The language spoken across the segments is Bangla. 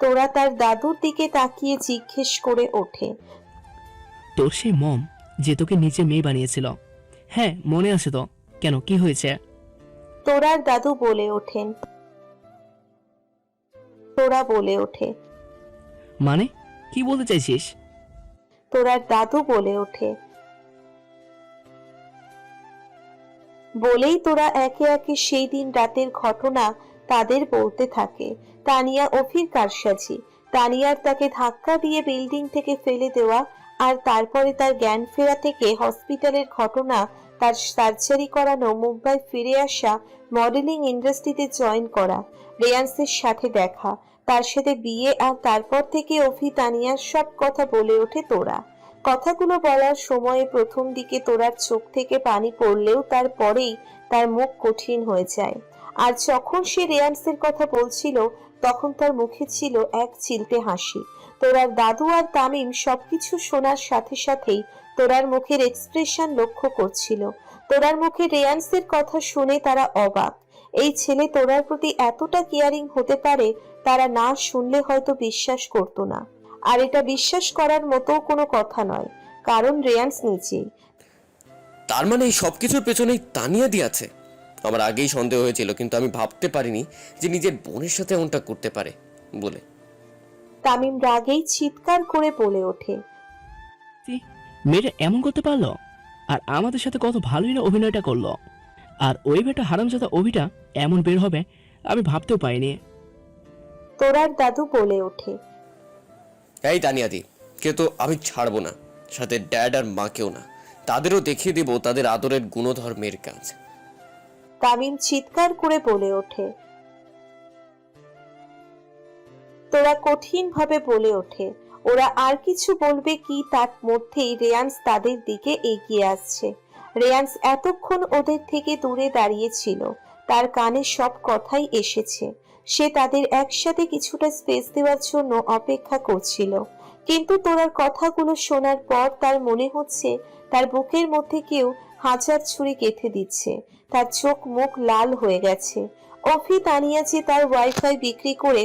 তোরা তার দাদুর দিকে তাকিয়ে জিজ্ঞেস করে ওঠে। তোর সেই মম যে তোকে নিচে মেয়ে বানিয়েছিল। হ্যাঁ মনে আছে তো। কেন কি হয়েছে? তোরার দাদু বলে ওঠেন তোরা বলে ওঠে। মানে কি বলতে চাইছিস? তোরার দাদু বলে ওঠে। বলেই তোরা একে একে সেই দিন রাতের ঘটনা তাদের বলতে থাকে, তানিয়া অফির কারসাজি তানিয়ার তাকে ধাক্কা দিয়ে বিল্ডিং থেকে ফেলে দেওয়া আর তারপরে তার জ্ঞান ফেরা থেকে হসপিটালের ঘটনা, তার সার্জারি করানো, মুম্বাই ফিরে আসা, মডেলিং ইন্ডাস্ট্রিতে জয়েন করা, রেয়ান্সের সাথে দেখা, তার সাথে বিয়ে আর তারপর থেকে অফি তানিয়ার সব কথা বলে ওঠে তোরা। কথাগুলো বলার সময়ে প্রথম দিকে তোরার চোখ থেকে পানি পড়লেও তারপরেই তার মুখ কঠিন হয়ে যায়। আর যখন সে রেয়ান্সের কথা বলছিল, তখন তার মুখে ছিল এক চিলতে হাসি। তোরার দাদু আর তামিম সবকিছু শোনার সাথে সাথেই তোরার মুখের এক্সপ্রেশন লক্ষ্য করছিল। তোরার মুখে রেয়ান্সের কথা শুনে তারা অবাক। এই ছেলে তোরার প্রতি এতটা কেয়ারিং হতে পারে, তারা না শুনলে হয়তো বিশ্বাস করতো না। আর এটা বিশ্বাস করার মতো কোনো কথা নয়, কারণ রেয়ান্স নিজেই। তার মানে এই সব কিছুর পেছনেই তানিয়া দি আছে? আমার আগেই সন্দেহ হয়েছিল কিন্তু আমি ভাবতে পারিনি যে নিজের বোনের সাথে এমনটা করতে পারে বলে। তামিম রাগেই চিৎকার করে বলে ওঠে? মেয়েটা এমন করতে পারল? আর আমাদের সাথে কত ভালোই না অভিনয়টা করল। আর ওই বেটা হারামজাদা অভিটা এমন বের হবে আমি ভাবতেও পাইনি তোরার দাদু বলে ওঠে। এই তানিয়া দি কে তো আমি ছাড়বো না সাথে ড্যাড আর মাকেও না। তাদেরও দেখিয়ে দেব তাদের আদরের গুণধর্মের কাজ। তামিম চিৎকার করে বলে ওঠে। তোরা কঠিন ভাবে বলে ওঠে, ওরা আর কিছু বলবে কি তার মধ্যেই রেয়ান্স তাদের দিকে এগিয়ে আসছে। রেয়ান্স এতক্ষণ ওদের থেকে দূরে দাঁড়িয়ে ছিল, তার কানে সব কথাই এসেছে। সে তাদের একসাথে কিছুটা স্পেস দেওয়ার জন্য অপেক্ষা করছিল। কিন্তু তোরার কথাগুলো শোনার পর তার মনে হচ্ছে তার বুকের মধ্যে কেউ হাজার ছুরি গেঁথে দিচ্ছে। তার চোখ মুখ লাল হয়ে গেছে। অফি তানিয়া যে তার ওয়াইফাই বিক্রি করে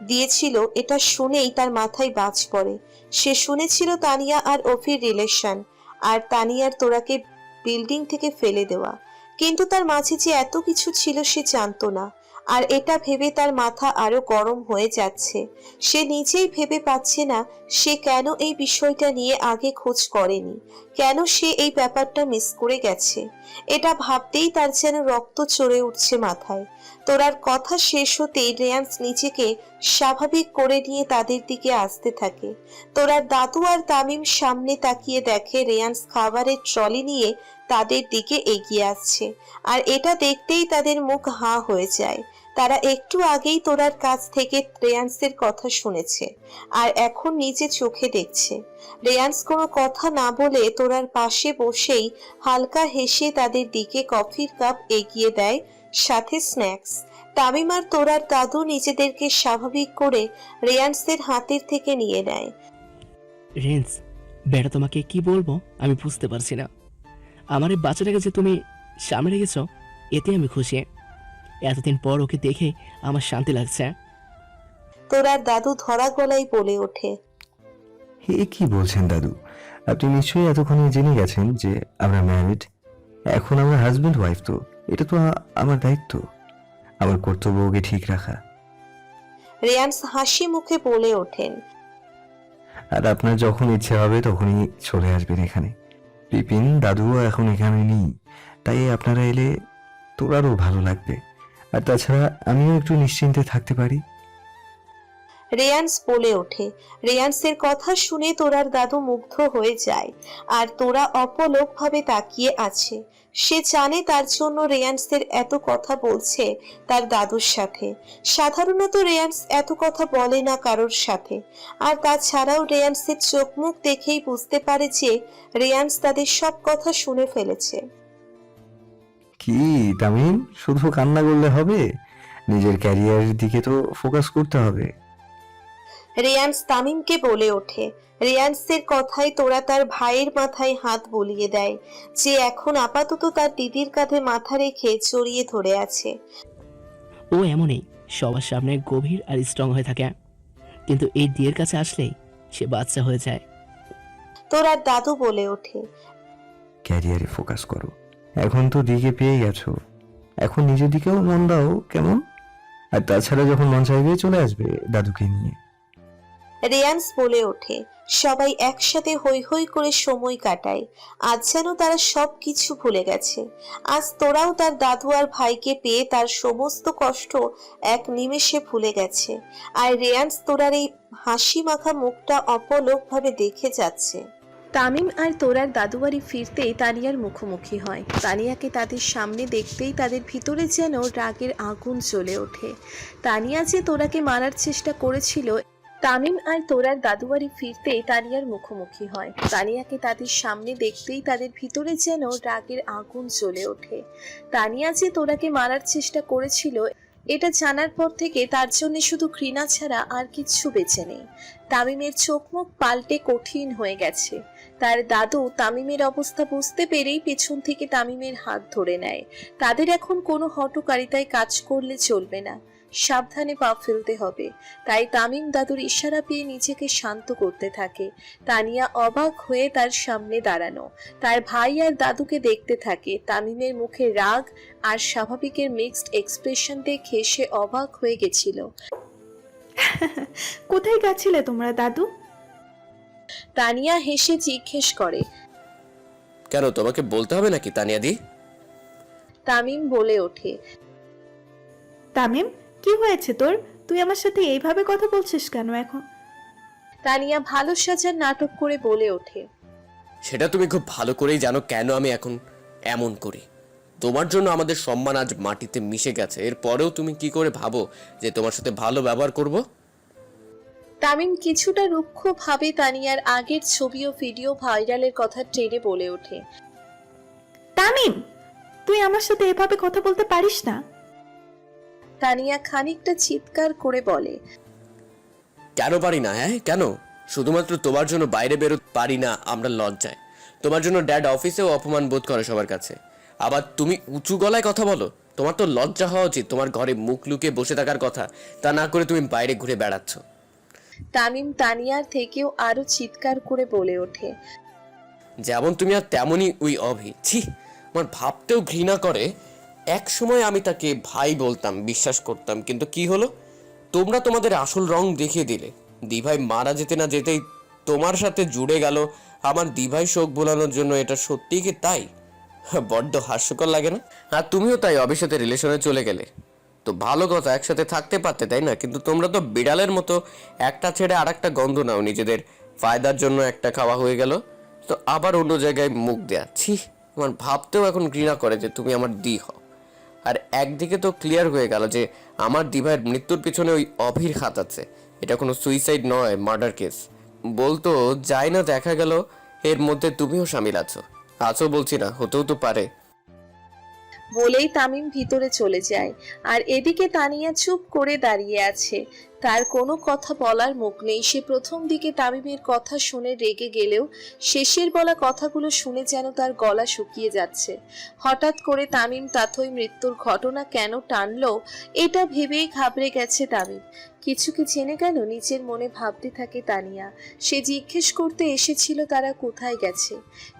দিয়েছিল, এটা শুনেই তার মাথায় বাজ পড়ে। সে শুনেছিল তানিয়া আর অফির রিলেশন আর তানিয়ার তোরাকে বিল্ডিং থেকে ফেলে দেওয়া। কিন্তু তার মাঝে যে এত কিছু ছিল সে জানতো না, আর এটা ভেবে তার মাথা আরও গরম হয়ে যাচ্ছে। সে নিজেই ভেবে পাচ্ছে না, সে কেন এই বিষয়টা নিয়ে আগে খোঁজ করেনি। কেন সে এই ব্যাপারটা মিস করে গেছে? এটা ভাবতেই তার যেন রক্ত চড়ে উঠছে মাথায়। তোরার কথা শেষ হতেই রেয়ান্স নিজেকে স্বাভাবিক করে নিয়ে তাদের দিকে আসতে থাকে। তোরার দাদু আর তামিম সামনে তাকিয়ে দেখে রেয়ান্স খাবারের ট্রলি নিয়ে তাদের দিকে এগিয়ে আসছে। আর এটা দেখতেই তাদের মুখ হাঁ হয়ে যায়। তারা একটু আগেই তোরার কাছ থেকে রেয়ান্সের কথা শুনেছে আর এখন নিজে চোখে দেখছে। রেয়ান্স কোনো কথা না বলে তোরার পাশে বসেই হালকা হেসে তাদের দিকে কফির কাপ এগিয়ে দেয়, সাথে স্ন্যাক্স। তামিমার তোরার দাদু নিজেদেরকে স্বাভাবিক করে রেয়ান্সের হাতের থেকে নিয়ে নেয়। রেন্স বেটা তোমাকে কি বলব? আমি বুঝতে পারছি না। আমার এই বাচ্চাটাকে যে তুমি, সামনে রেখেছ এতে আমি খুশি। এতদিন পর ওকে দেখে আমার শান্তি লাগছে। তোরার দাদু ধরা গলায় বলে ওঠে। এ কি বলছেন দাদু? আপনি নিশ্চয়ই এতক্ষণে জেনে গেছেন যে আমরা ম্যারিড এখন আমরা হাজব্যান্ড ওয়াইফ তো। এটা তো আ- আমার দায়িত্ব। আমার কর্তব্য ওকে ঠিক রাখা। রেয়ান্স হাসি মুখে বলে ওঠেন। আর আপনার যখন ইচ্ছে হবে তখনই চলে আসবেন এখানে। বিপিন দাদুও এখন এখানে নেই। তাই আপনারা এলে তোরারও ভালো লাগবে। আর তাছাড়া আমিও একটু নিশ্চিন্তে থাকতে পারি। রেয়ান্স বলে ওঠে, রেয়ান্সের কথা শুনে তোরার দাদু মুগ্ধ হয়ে যায়, আর তোরা অপলক ভাবে তাকিয়ে আছে। সে জানে তার জন্য রেয়ান্সের এত কথা বলছে তার দাদুর সাথে। সাধারণত রেয়ান্স এত কথা বলে না কারোর সাথে। আর তাছাড়াও রেয়ান্সের চোখ মুখ দেখেই বুঝতে পারে যে রেয়ান্স তাদের সব কথা শুনে ফেলেছে। কি তামিম? শুধু কান্না করলে হবে? নিজের ক্যারিয়ারের দিকে তো ফোকাস করতে হবে। রেয়ান্স তামিমকে বলে ওঠে রেয়ান্সের কথায় তোরা তার ভাইয়ের মাথায় হাত বলিয়ে দেয় যে এখন আপাতত তার দিদির কাঁধে মাথা রেখে জড়িয়ে ধরে আছে। ও এমনই সবার সামনে গভীর আর স্ট্রং হয়ে থাকে। কিন্তু এই দিয়ের কাছে আসলেই সে বাচ্চা হয়ে যায়। তোরার দাদু বলে ওঠে ক্যারিয়ারে ফোকাস করো। এখন তো দিকে পেয়ে গেছো। এখন নিজের দিকেও মন দাও, কেমন? আর তাছাড়া যখন মন চাইবে চলে আসবে দাদুকে নিয়ে। রেয়ান্স বলে ওঠে। সবাই একসাথে হই হই করে সময় কাটায়। আজ যেন তারা সব কিছু ভুলে গেছে। আজ তোরাও তার দাদু আর ভাইকে পেয়ে তার সমস্ত কষ্ট এক নিমেষে ভুলে গেছে। আর রেয়ান্স তোরার এই হাসি মাখা মুখটা অপলোকভাবে দেখে যাচ্ছে। তামিম আর তোরার দাদুবাড়ি ফিরতেই তানিয়ার মুখোমুখি হয়। তানিয়াকে তাদের সামনে দেখতেই তাদের ভিতরে যেন রাগের আগুন জ্বলে ওঠে। তানিয়া যে তোরাকে মারার চেষ্টা করেছিল, তামিম আর তোরার দাদুবাড়ি ফিরতেই তানিয়ার মুখোমুখি হয়। তানিয়াকে তাদের সামনে দেখতেই তাদের ভিতরে যেন রাগের আগুন জ্বলে ওঠে। তানিয়া যে তোরাকে মারার চেষ্টা করেছিল, এটা জানার পর থেকে তার জন্য শুধু ঘৃণা ছাড়া আর কিচ্ছু বেঁচে নেই। তামিমের চোখ মুখ পাল্টে কঠিন হয়ে গেছে। তার দাদু তামিমের অবস্থা বুঝতে পেরেই পেছন থেকে তামিমের হাত ধরে নেয়। তাদের এখন কোনো হটকারিতায় কাজ করলে চলবে না। সাবধানে পা ফেলতে হবে। তাই তামিম দাদুর ইশারা পেয়ে নিজেকে শান্ত করতে থাকে। তানিয়া অবাক হয়ে তার সামনে দাঁড়ানো। তার ভাই আর দাদুকে দেখতে থাকে। তামিমের মুখে রাগ আর স্বাভাবিকের মিক্সড এক্সপ্রেশন দেখে সে অবাক হয়ে গেছিল। কোথায় গেছিলে তোমরা, দাদু? তানিয়া হেসে জিজ্ঞেস করে কেন তোমাকে বলতে হবে নাকি তানিয়াদি তামিম বলে ওঠে তামিম কি হয়েছে তোর? তুই আমার সাথে এইভাবে কথা বলছিস কেন এখন? তানিয়া ভালো সাজার নাটক করে বলে ওঠে সেটা তুমি খুব ভালো করেই জানো কেন আমি এখন এমন করি। তোমার জন্য আমাদের সম্মান আজ মাটিতে মিশে গেছে। এরপরেও তুমি কি করে ভাবো যে তোমার সাথে ভালো ব্যবহার করব? তামিম কিছুটা রুক্ষ ভাবে তানিয়ার আগের ছবি ও ভিডিও ভাইরালের কথা টেনে বলে ওঠে। তামিম তুই আমার সাথে এভাবে কথা বলতে পারিস না। তানিয়া খানিকটা চিৎকার করে বলে কেন পারি না হ্যাঁ? কেন? শুধুমাত্র তোমার জন্য বাইরে বেরোতে পারি না আমরা লজ্জায়। তোমার জন্য ড্যাড অফিসেও অপমান বোধ করে সবার কাছে। আবার তুমি উঁচু গলায় কথা বলো তোমার তো লজ্জা হওয়া উচিত তোমার ঘরে মুখ লুকিয়ে বসে থাকার কথা তা না করে তুমি বাইরে ঘুরে বেড়াচ্ছ। তামিম তানিয়ার থেকেও আরও চিৎকার করে বলে ওঠে। যেমন তুমি আর তেমনই ওই অভি। ছি আমার ভাবতেও ঘৃণা করে। এক সময় আমি তাকে ভাই বলতাম বিশ্বাস করতাম কিন্তু কি হলো? তোমরা তোমাদের আসল রং দেখিয়ে দিলে। দিভাই মারা যেতে না যেতেই তোমার সাথে জুড়ে গেল আমার দিভাই শোক বোলানোর জন্য। এটা সত্যিই কি তাই? বড্ড হাস্যকর লাগে না? আর তুমিও তাই অভির সাথে রিলেশনে চলে গেলে। তো ভালো কথা, একসাথে থাকতে পারতে, তাই না? কিন্তু তোমরা তো বিড়ালের মতো একটা ছেড়ে আর একটা গন্ধ নাও, নিজেদের ফায়দার জন্য একটা খাওয়া হয়ে গেল। তো আবার অন্য জায়গায় মুখ দেয়া। ছি, আমার ভাবতেও এখন ঘৃণা করে যে তুমি আমার দি হও। আর একদিকে তো ক্লিয়ার হয়ে গেল যে আমার দিভাইয়ের মৃত্যুর পিছনে ওই অভির হাত আছে। এটা কোনো সুইসাইড নয় মার্ডার কেস বলতো, যাই না দেখা গেল, এর মধ্যে তুমিও সামিল আছো। আছো বলছি না, হতেও তো পারে। বলেই তামিম ভিতরে চলে যায়। আর এদিকে তানিয়া চুপ করে দাঁড়িয়ে আছে। তার কোনো কথা বলার মুখ নেই। সে প্রথম দিকে তামিমের কথা শুনে রেগে গেলেও শেষের বলা কথাগুলো শুনে যেন তার গলা শুকিয়ে যাচ্ছে। হঠাৎ করে তামিম তাথই মৃত্যুর ঘটনা কেন টানলো, এটা ভেবেই ঘাবড়ে গেছে তামিম। কিছু কি জেনে গেল? নিজের মনে ভাবতে থাকে তানিয়া। সে জিজ্ঞেস করতে এসেছিল তারা কোথায় গেছে।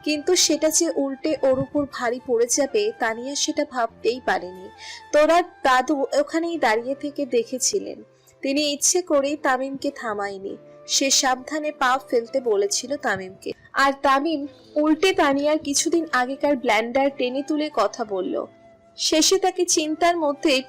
কিন্তু সেটা যে উল্টে ওর উপর ভারী পড়ে যাবে, তানিয়া সেটা ভাবতেই পারেনি। তোরা দাদু ওখানেই দাঁড়িয়ে থেকে দেখেছিলেন। তিনি ইচ্ছে করেই তামিমকে থামায়নি। সে সাবধানে পা ফেলতে বলেছিল তামিমকে। আর তামিম উল্টে তানিয়ার কিছুদিন আগেকার ব্ল্যান্ডার টেনে তুলে কথা বলল। শেষে তাকে চিন্তার মধ্যে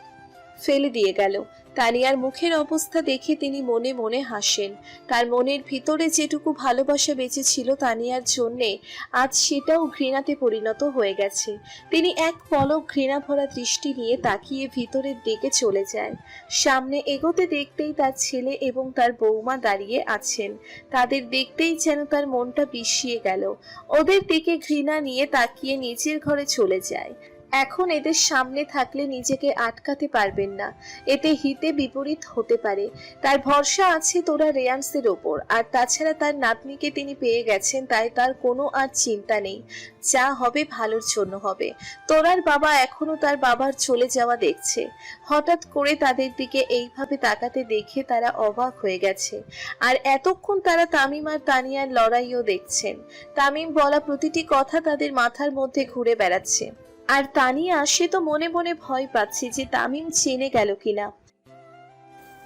ফেলে দিয়ে গেল। তানিয়ার মুখের অবস্থা দেখে তিনি মনে মনে হাসেন। তার মনের ভিতরে যেটুকু ভালোবাসা বেঁচে ছিল তানিয়ার জন্যে, আজ সেটাও ঘৃণাতে পরিণত হয়ে গেছে। তিনি এক পলক ঘৃণা ভরা দৃষ্টি নিয়ে তাকিয়ে ভিতরের দিকে চলে যায়। সামনে এগোতে দেখতেই তার ছেলে এবং তার বৌমা দাঁড়িয়ে আছেন। তাদের দেখতেই যেন তার মনটা বিষিয়ে গেল। ওদের দিকে ঘৃণা নিয়ে তাকিয়ে নিজের ঘরে চলে যায়। এখন এদের সামনে থাকলে নিজেকে আটকাতে পারবেন না। এতে হিতে বিপরীত হতে পারে। তার ভরসা আছে তোরা রেয়ান্সের ওপর, আর তাছাড়া তার নাতনিকে তিনি পেয়ে গেছেন, তাই তার কোনো আর চিন্তা নেই। যা হবে ভালোর জন্য হবে। তোরার বাবা এখনও তার বাবার চলে যাওয়া দেখছে। হঠাৎ করে তাদের দিকে এইভাবে তাকাতে দেখে তারা অবাক হয়ে গেছে। আর এতক্ষণ তারা তামিম আর তানিয়ার লড়াইও দেখছেন। তামিম বলা প্রতিটি কথা তাদের মাথার মধ্যে ঘুরে বেড়াচ্ছে। আর তানিয়া, সে তো মনে মনে ভয় পাচ্ছে যে তামিম চেনে গেল কিনা।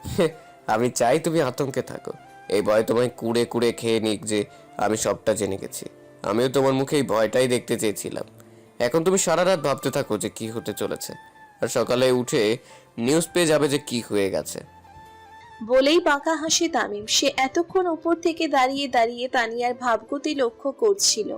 আমি চাই তুমি আতঙ্কে থাকো। এই ভয় তোমায় কুড়ে কুড়ে খেয়ে নিক যে আমি সবটা জেনে গেছি। আমিও তোমার মুখে এই ভয়টাই দেখতে চেয়েছিলাম। এখন তুমি সারা রাত ভাবতে থাকো যে কি হতে চলেছে। আর সকালে উঠে নিউজ পেয়ে যাবে যে কি হয়ে গেছে। বলেই বাঁকা হাসে তামিম। সে এতক্ষণ উপর থেকে দাঁড়িয়ে দাঁড়িয়ে তানিয়ার ভাবগতি লক্ষ্য করছিল।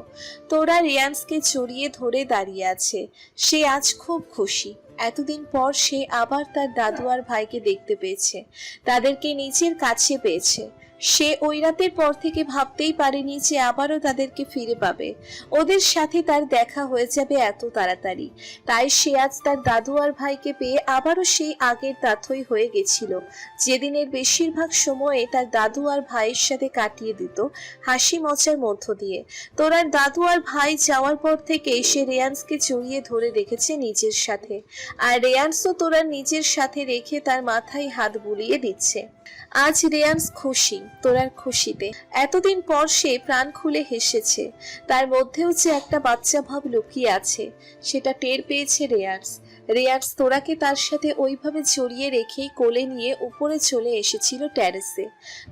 তোরা রিয়ান্সকে চড়িয়ে ধরে দাঁড়িয়ে আছে। সে আজ খুব খুশি। এতদিন পর সে আবার তার দাদু আর ভাইকে দেখতে পেয়েছে। তাদেরকে নিচের কাছে পেয়েছে। সে ওই রাতের পর থেকে ভাবতেই পারেনি যে আবারও তাদেরকে ফিরে পাবে। ওদের সাথে তার দেখা হয়ে যাবে এত তাড়াতাড়ি। তাই সে আজ তার দাদু আর ভাইকে পেয়ে আবারও সেই আগের তাথই হয়ে গেছিল। যেদিনের বেশিরভাগ সময়ে তার দাদু আর ভাইয়ের সাথে কাটিয়ে দিত হাসি মজার মধ্য দিয়ে। তোরার দাদু আর ভাই যাওয়ার পর থেকে সে রেয়ান্সকে জড়িয়ে ধরে রেখেছে নিজের সাথে। আর রেয়ান্সও তোরা নিজের সাথে রেখে তার মাথায় হাত বুলিয়ে দিচ্ছে। আজ রেয়ান্স খুশি, তোরার খুশিতে। এতদিন পর সে প্রাণ খুলে হেসেছে। তার মধ্যেও যে একটা বাচ্চা ভাব লুকিয়ে আছে, সেটা টের পেয়েছে রেয়ান্স রেয়ান্স তোরাকে তার সাথে ওইভাবে জড়িয়ে রেখেই কোলে নিয়ে উপরে চলে এসেছিল ট্যারেসে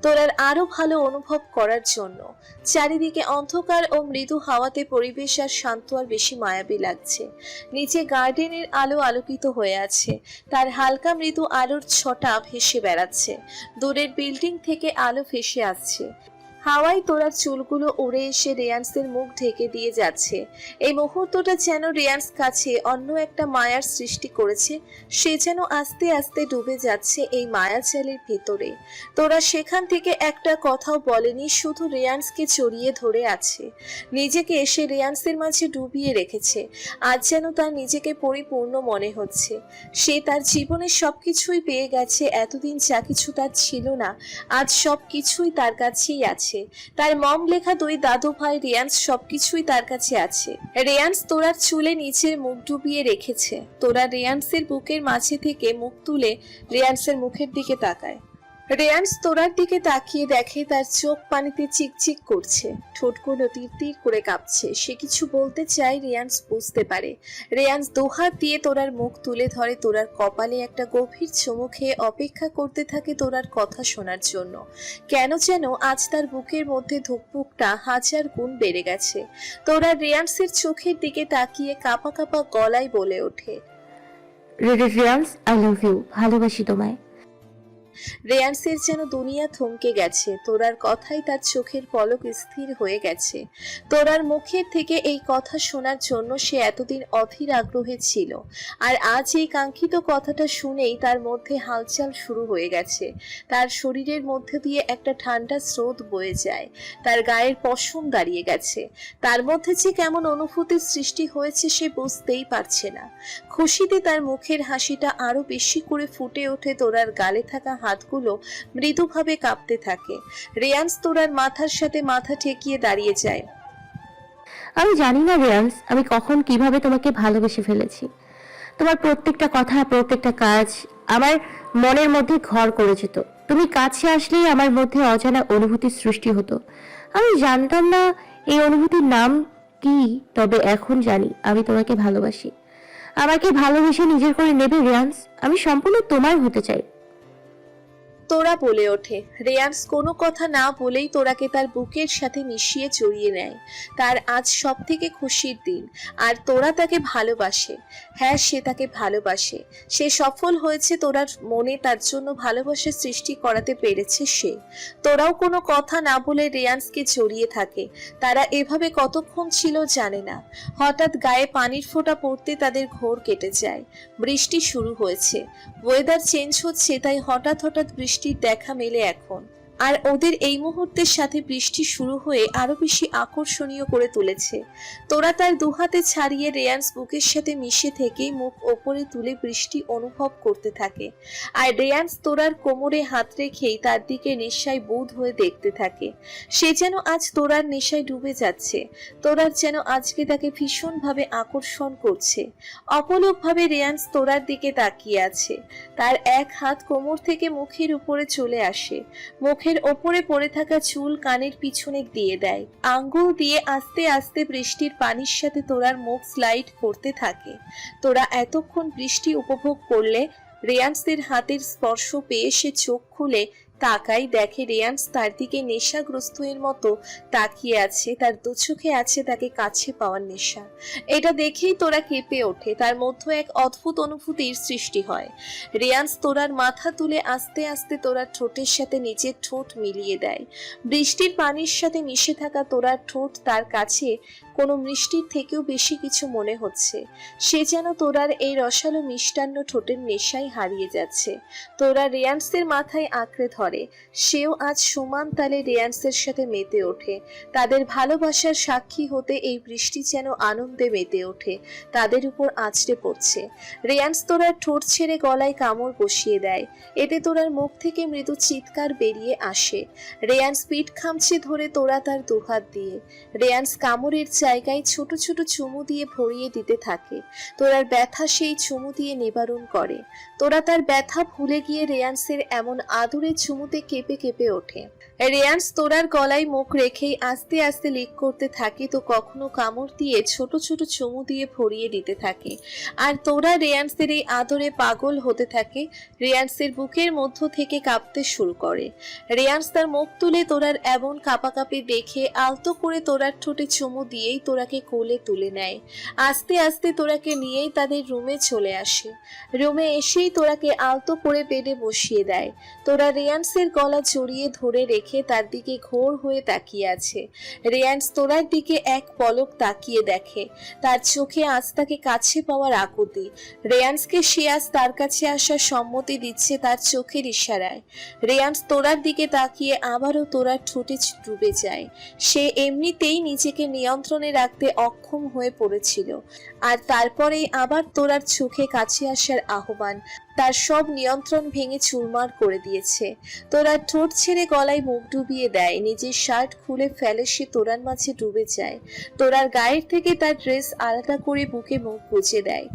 তোরার আরও ভালো অনুভব করার জন্য। চারিদিকে অন্ধকার ও মৃদু হাওয়াতে পরিবেশ আর শান্ত আর বেশি মায়াবী লাগছে। নিচে গার্ডেনের আলো আলোকিত হয়ে আছে। তার হালকা মৃদু আলোর ছটা ভেসে বেড়াচ্ছে। দূরের বিল্ডিং থেকে আলো ভেসে আসছে। হাওয়ায় তোরা চুলগুলো উড়ে এসে রেয়ান্সের মুখ ঢেকে দিয়ে যাচ্ছে। এই মুহূর্তটা যেন রেয়ান্স কাছে অন্য একটা মায়ার সৃষ্টি করেছে, সে যেন আস্তে আস্তে ডুবে যাচ্ছে এই মায়াজালের ভিতরে। তোরা সেখান থেকে একটা কথাও বলেনি, শুধু রেয়ান্সকে জড়িয়ে ধরে আছে। নিজেকে এসে রেয়ান্সের মাঝে ডুবিয়ে রেখেছে, আজ যেন তার নিজেকে পরিপূর্ণ মনে হচ্ছে। সে তার জীবনের সবকিছুই পেয়ে গেছে, এতদিন যা কিছু তার ছিল না, আজ সব কিছুই তার কাছেই আছে। তার মম লেখা দুই দাদু ভাই রিয়ান্স সবকিছুই তার কাছে আছে। রেয়ান্স তোরার চুলে নিচের মুখ ডুবিয়ে রেখেছে। তোরা রেয়ান্সের বুকের মাঝে থেকে মুখ তুলে রেয়ান্সের মুখের দিকে তাকায়। রেয়ান্স তোরার দিকে তাকিয়ে দেখে তার চোখ পানিতে চিকচিক করছে। ঠোঁটগুলো তীর তীর করে কাঁপছে। সে কিছু বলতে চায় রেয়ান্স বুঝতে পারে। রেয়ান্স দুহাত দিয়ে তোরার মুখ তুলে ধরে তোরার কপালে একটা গভীর চুমু খেয়ে অপেক্ষা করতে থাকে তোরার কথা শোনার জন্য। কেন যেন আজ তার বুকের মধ্যে ধুকপুকটা হাজার গুণ বেড়ে গেছে। তোরা রেয়ান্সের চোখের দিকে তাকিয়ে কাঁপা কাঁপা গলায় বলে ওঠে। রিয়ান্স আই লাভ ইউ ভালোবাসি তোমায়। রেয়ান্সের যেন দুনিয়া থমকে গেছে। তোরার কথাই তার চোখের পলক স্থির হয়ে গেছে। তোরার মুখের থেকে এই কথা শোনার জন্য সে এতদিন অধীর আগ্রহে ছিল। আর আজ এই কাঙ্ক্ষিত কথাটা শুনেই তার মধ্যে হালচাল শুরু হয়ে গেছে। তার শরীরের মধ্যে দিয়ে একটা ঠান্ডা স্রোত বয়ে যায়। তার গায়ের পশম দাঁড়িয়ে গেছে। তার মধ্যে যে কেমন অনুভূতির সৃষ্টি হয়েছে সে বুঝতেই পারছে না। খুশিতে তার মুখের হাসিটা আরও বেশি করে ফুটে ওঠে তোরার গালে থাকা হাতগুলো মৃদুভাবে কাঁপতে থাকে। রেয়ান্স তোরার মাথার সাথে মাথা ঠেকিয়ে দাঁড়িয়ে যায়। আমি জানি না রিয়ান্স, আমি কখন কীভাবে তোমাকে ভালোবেসে ফেলেছি। তোমার প্রত্যেকটা কথা, প্রত্যেকটা কাজ আমার মনের মধ্যে ঘর করে যেত তুমি কাছে আসলেই আমার মধ্যে অজানা অনুভূতির সৃষ্টি হতো। আমি জানতাম না এই অনুভূতির নাম কি, তবে এখন জানি আমি তোমাকে ভালোবাসি। আমাকে ভালোবেসে নিজের করে নেবে রিয়ান্স, আমি সম্পূর্ণ তোমার হতে চাই। তোরা বলে ওঠে। রেয়ান্স কোনো কথা না বলেই তোরাকে তার বুকের সাথে মিশিয়ে জড়িয়ে নেয়। তার আজ সব থেকে খুশির দিন, আর তোরা তাকে ভালোবাসে। হ্যাঁ সে তাকে ভালোবাসে। সে সফল হয়েছে তোরার মনে, তার জন্য ভালোবাসা সৃষ্টি করাতে পেরেছে সে। তোরাও কোনো কথা না বলে রেয়ান্সকে জড়িয়ে থাকে। তারা এভাবে কতক্ষণ ছিল জানে না। হঠাৎ গায়ে পানির ফোঁটা পড়তে তাদের ঘোর কেটে যায়। বৃষ্টি শুরু হয়েছে। ওয়েদার চেঞ্জ হচ্ছে, তাই হঠাৎ হঠাৎ বৃষ্টির দেখা মেলে এখন। আর ওদের এই মুহূর্তের সাথে বৃষ্টি শুরু হয়ে আরও বেশি আকর্ষণীয় করে তুলেছে। তোরা তার দুহাতে ছাড়িয়ে রেয়ান্স বুকের সাথে মিশে থেকেই মুখ ওপরে তুলে বৃষ্টি অনুভব করতে থাকে। আর রেয়ান্স তোরার কোমরে হাত রেখেই তার দিকে নেশায় বোধ হয়ে দেখতে থাকে। সে যেন আজ তোরার নেশায় ডুবে যাচ্ছে। তোরার যেন আজকে তাকে ভীষণভাবে আকর্ষণ করছে। অপলকভাবে রেয়ান্স তোরার দিকে তাকিয়ে আছে। তার এক হাত কোমর থেকে মুখের উপরে চলে আসে। মুখের ওপরে পড়ে থাকা চুল কানের পিছনে দিয়ে দেয়। আঙ্গুল দিয়ে আস্তে আস্তে বৃষ্টির পানির সাথে তোরার মুখ স্লাইড করতে থাকে। তোরা এতক্ষণ বৃষ্টি উপভোগ করলে রেয়ান্সের হাতের স্পর্শ পেয়ে সে চোখ খুলে তাকাই দেখে রেয়ান্স তার দিকে নেশাগ্রস্ত এর মতো তাকিয়ে আছে, তার দু চোখে আছে তাকে কাছে পাওয়ার নেশা। এটা দেখেই তোরা কেঁপে ওঠে, তার মধ্যে এক অদ্ভুত অনুভূতির সৃষ্টি হয়। রেয়ান্স তোরার মাথা তুলে আস্তে আস্তে তোরার ঠোঁটের সাথে নিজের ঠোঁট মিলিয়ে দেয়। বৃষ্টির পানির সাথে মিশে থাকা তোরার ঠোঁট তার কাছে কোনো মিষ্টির থেকেও বেশি কিছু মনে হচ্ছে। সে যেন তোরার এই রসালো মিষ্টান্ন ঠোঁটের নেশায় হারিয়ে যাচ্ছে। তোরা রেয়ান্সের মাথায় আঁকড়ে ধরে সেও আজ সমান তালে রেয়ান্সের সাথে মেতে ওঠে। তাদের ভালোবাসার সাক্ষী হতে এই বৃষ্টি যেন আনন্দে মেতে ওঠে। তাদের উপর আছড়ে পড়ছে। রেয়ান্স তোরার ঠোঁট ছেড়ে গলায় কামড় বসিয়ে দেয়। এতে তোরার মুখ থেকে মৃদু চিৎকার বেরিয়ে আসে। রেয়ান্স পিঠ খামছে ধরে তোরা তার দুহাত দিয়ে। রেয়ান্স কামড়ের জায়গায় ছোট ছোট চুমু দিয়ে ভরিয়ে দিতে থাকে। তোরার ব্যথা সেই চুমু দিয়ে নিবারণ করে। তোরা তার ব্যথা ভুলে গিয়ে রেয়ান্সের এমন আদুরে চুমুতে কেঁপে কেঁপে ওঠে। রেয়ান্স তোরার গলায় মুখ রেখেই আস্তে আস্তে লিক করতে থাকে, তো কখনো কামড় দিয়ে ছোট ছোট চুমু দিয়ে ভরিয়ে দিতে থাকে। আর তোরা রেয়ান্সের এই আদরে পাগল হতে থাকে, রেয়ান্সের বুকের মধ্য থেকে কাঁপতে শুরু করে। রেয়ান্স তার মুখ তুলে তোরার এমন কাঁপাকাঁপি দেখে আলতো করে তোরার ঠোঁটে চুমু দিয়েই তোরাকে কোলে তুলে নেয়। আস্তে আস্তে তোরাকে নিয়েই তাদের রুমে চলে আসে। রুমে এসেই তোরাকে আলতো করে বেডে বসিয়ে দেয়। তোরা রেয়ান্সের গলা জড়িয়ে ধরে রেখে তার দিকে ঘোর হয়ে তাকিয়ে আছে। রেয়ান্স তোরার দিকে এক পলক তাকিয়ে দেখে। তার চোখে আজ তাকে কাছে পাওয়ার আকুতি। রেয়ান্সকে সে আজ তার কাছে আসার সম্মতি দিচ্ছে তার চোখের ইশারায়। রেয়ান্স তোরার দিকে তাকিয়ে আবারও তোরার ঠোঁটে ডুবে যায়। সে এমনিতেই নিজেকে নিয়ন্ত্রণে রাখতে অক্ষম হয়ে পড়েছিল। আর তারপরেই আবার তোরার চোখে কাছে আসার আহ্বান। তার সব নিয়ন্ত্রণ ভেঙে চুরমার করে দিয়েছে। তোরা ঠোঁট ছেড়ে গলায় মুখ ডুবিয়ে দেয়, নিজের শার্ট খুলে ফেলে সে তোরার মাঝে ডুবে যায়। তোরার গায়ের থেকে তার ড্রেস আলাদা করে বুকে মুখ গুজে দেয়।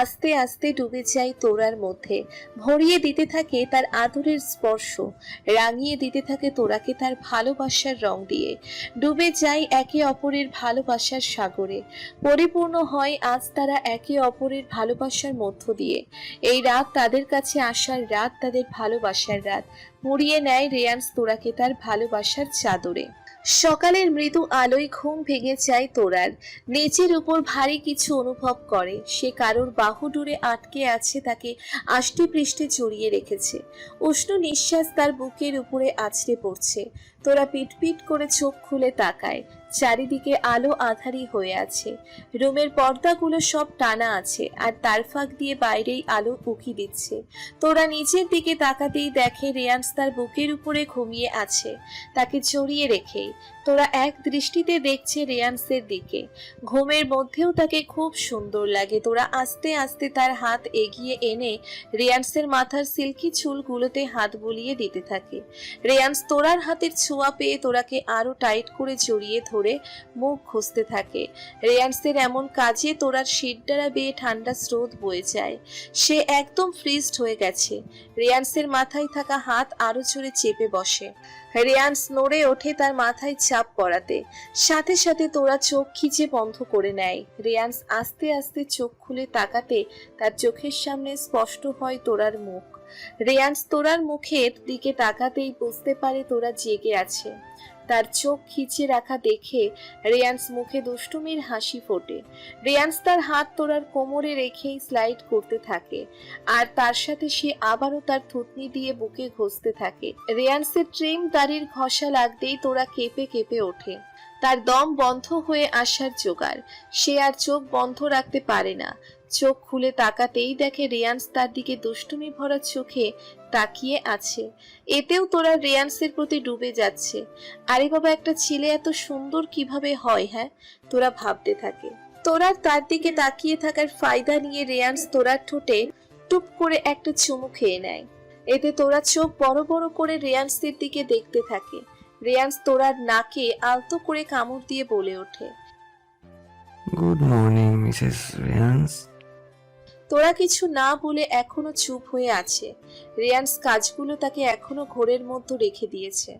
আস্তে আস্তে ডুবে যায় তোরার মধ্যে। ভরিয়ে দিতে থাকে তার আদরের স্পর্শ। রাঙিয়ে দিতে থাকে তোরাকে তার ভালোবাসার রং দিয়ে। ডুবে যায় একে অপরের ভালোবাসার সাগরে। পরিপূর্ণ হয় আজ তারা একে অপরের ভালোবাসার মধ্য দিয়ে। এই রাত তাদের কাছে আসার রাত তাদের ভালোবাসার রাত। মুড়িয়ে নেয় রেয়ান্স তোরাকে তার ভালোবাসার চাদরে। সকালের মৃদু আলোয় ঘুম ভেঙে যায় তোরার। নিচের উপর ভারী কিছু অনুভব করে। সে কারোর বাহু ডুরে আটকে আছে, তাকে আষ্টে পৃষ্ঠে জড়িয়ে রেখেছে। উষ্ণ নিঃশ্বাস তার বুকের উপরে আছড়ে পড়ছে। তোরা পিটপিট করে চোখ খুলে তাকায়। চারিদিকে আলো আধারি হয়ে আছে। রুমের পর্দাগুলো সব টানা আছে আর তার ফাঁক দিয়ে বাইরেই আলো উকি দিচ্ছে। তোরা নিচের দিকে তাকাতেই দেখে রেয়ান্স তার বুকের উপরে ঘুমিয়ে আছে। তাকে জড়িয়ে রেখেই তোরা এক দৃষ্টিতে দেখছে রেয়ান্সের দিকে। ঘুমের মধ্যেও তাকে খুব সুন্দর লাগে। তোরা আস্তে আস্তে তার হাত এগিয়ে এনে রেয়ান্সের মাথার সিল্কি চুলগুলোতে হাত বুলিয়ে দিতে থাকে। রেয়ান্স তোরার হাতের ছোঁয়া পেয়ে তোরাকে আরও টাইট করে জড়িয়ে ধরে মুখ ঘষতে থাকে। রেয়ান্সের এমন কাজে তোরার শিরডারা বেয়ে ঠান্ডা স্রোত বয়ে যায়। সে একদম ফ্রিজড হয়ে গেছে। রেয়ান্সের মাথায় থাকা হাত আরও জোরে চেপে বসে। রেয়ান্স নড়ে ওঠে তার মাথায় চাপ পড়াতে সাথে সাথে তোরা চোখ খিচে বন্ধ করে নেয়। রেয়ান্স আস্তে আস্তে চোখ খুলে তাকাতে তার চোখের সামনে স্পষ্ট হয় তোরার মুখ। রেয়ান্স তোরার মুখের দিকে তাকাতেই বুঝতে পারে তোরা জেগে আছে। তার চোখ খিচে রাখা দেখে রেয়ান্স মুখে দুষ্টুমির হাসি ফোটে। রেয়ান্স তার হাত তোরার কোমরে রেখেই স্লাইড করতে থাকে, আর তার সাথে সে আবারও তার থুতনি দিয়ে বুকে ঘষতে থাকে। রেয়ান্সের ট্রেম দাড়ির ঘষা লাগতেই তোরা কেঁপে কেঁপে ওঠে। তার দম বন্ধ হয়ে আসার জোগাড়। সে আর চোখ বন্ধ রাখতে পারে না। চোখ খুলে তাকাতেই দেখে রেয়ান্স তার দিকে দুষ্টুমি ভরা চোখে তাকিয়ে আছে। এতেও তোরা রেয়ান্সের প্রতি ডুবে যাচ্ছে। আরে বাবা, একটা ছেলে এত সুন্দর কীভাবে হয় হ্যাঁ? তোরা ভাবতে থাকে। তোরার তার দিকে তাকিয়ে থাকার ফায়দা নিয়ে রেয়ান্স তোরার ঠোঁটে টুপ করে একটা চুমু খেয়ে নেয়। এতে তোরা চোখ বড় বড় করে রেয়ান্সের দিকে দেখতে থাকে। রেয়ান্স তোরার নাকে আলতো করে কামড় দিয়ে বলে ওঠে। গুড মর্নিং মিসেস রেয়ান্স তোরা কিছু না বলে এখনও চুপ হয়ে আছে। রেয়ান্স কাজগুলো তাকে এখনও ঘোরের মধ্যে রেখে দিয়েছে।